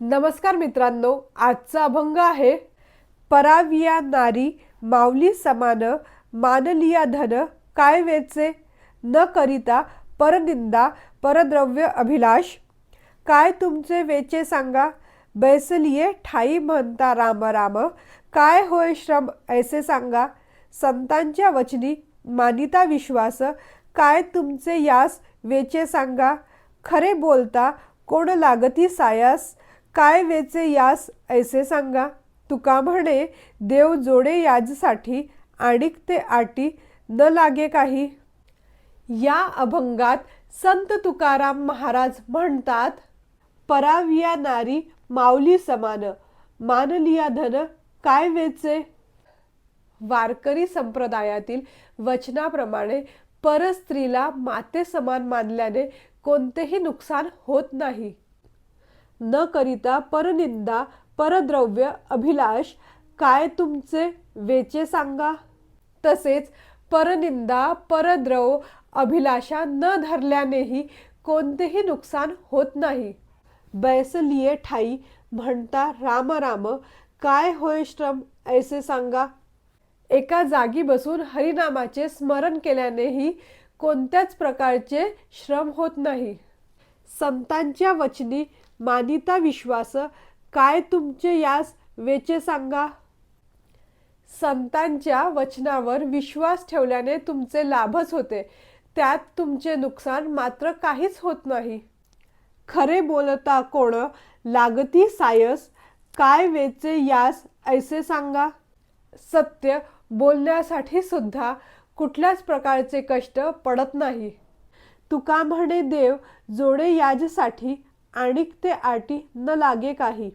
नमस्कार मित्रांनो आजचा अभंग आहे पराविया नारी माऊली समान मानलिया धन काय वेचे? न करिता परनिंदा परद्रव्य अभिलाष. काय तुमचे वेचे सांगा? बैसलिये ठाई म्हणता राम राम. काय होय श्रम ऐसे सांगा. संतांच्या वचनी मानिता विश्वास. काय तुमचे यास वेचे सांगा? खरे बोलता कोण लागती सायास? काय वेचे यास ऐसे सांगा. तुका म्हणे देव जोडे याजसाठी आणिक ते आटी न लागे काही. या अभंगात संत तुकाराम महाराज म्हणतात पराविया नारी माऊली समान मानलिया धन काय वेचे? वारकरी संप्रदायातील वचनाप्रमाणे परस्त्रीला माते समान मानल्याने कोणतेही नुकसान होत नाही. न करिता परनिंदा परद्रव्य अभिलाष काय तुमचे वेचे सांगा? तसेच परनिंदा परद्रव अभिलाषा न धरल्यानेही कोणतेही नुकसान होत नाही. बैसलिये ठाई म्हणता राम राम काय होय श्रम ऐसे सांगा? एका जागी बसून हरिनामाचे स्मरण केल्यानेही कोणत्याच प्रकारचे श्रम होत नाही. संतांच्या वचनी मानिता विश्वास काय तुमचे यास वेचे सांगा? संतांच्या वचनावर विश्वास ठेवल्याने तुमचे लाभच होते. त्यात तुमचे नुकसान मात्र काहीच होत नाही. खरे बोलता कोण? लागती सायस काय वेचे यास ऐसे सांगा? सत्य बोलण्यासाठी सुद्धा कुठल्याच प्रकारचे कष्ट पडत नाही. तुका म्हणे देव जोडे याजसाठी आणिक ते आटी न लागे काही.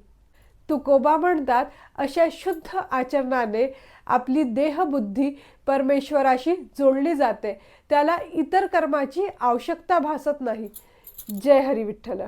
तुकोबा म्हणतात अशा शुद्ध आचरणाने आपली देहबुद्धी परमेश्वराशी जोडली जाते. त्याला इतर कर्माची आवश्यकता भासत नाही. जय हरी विठ्ठल.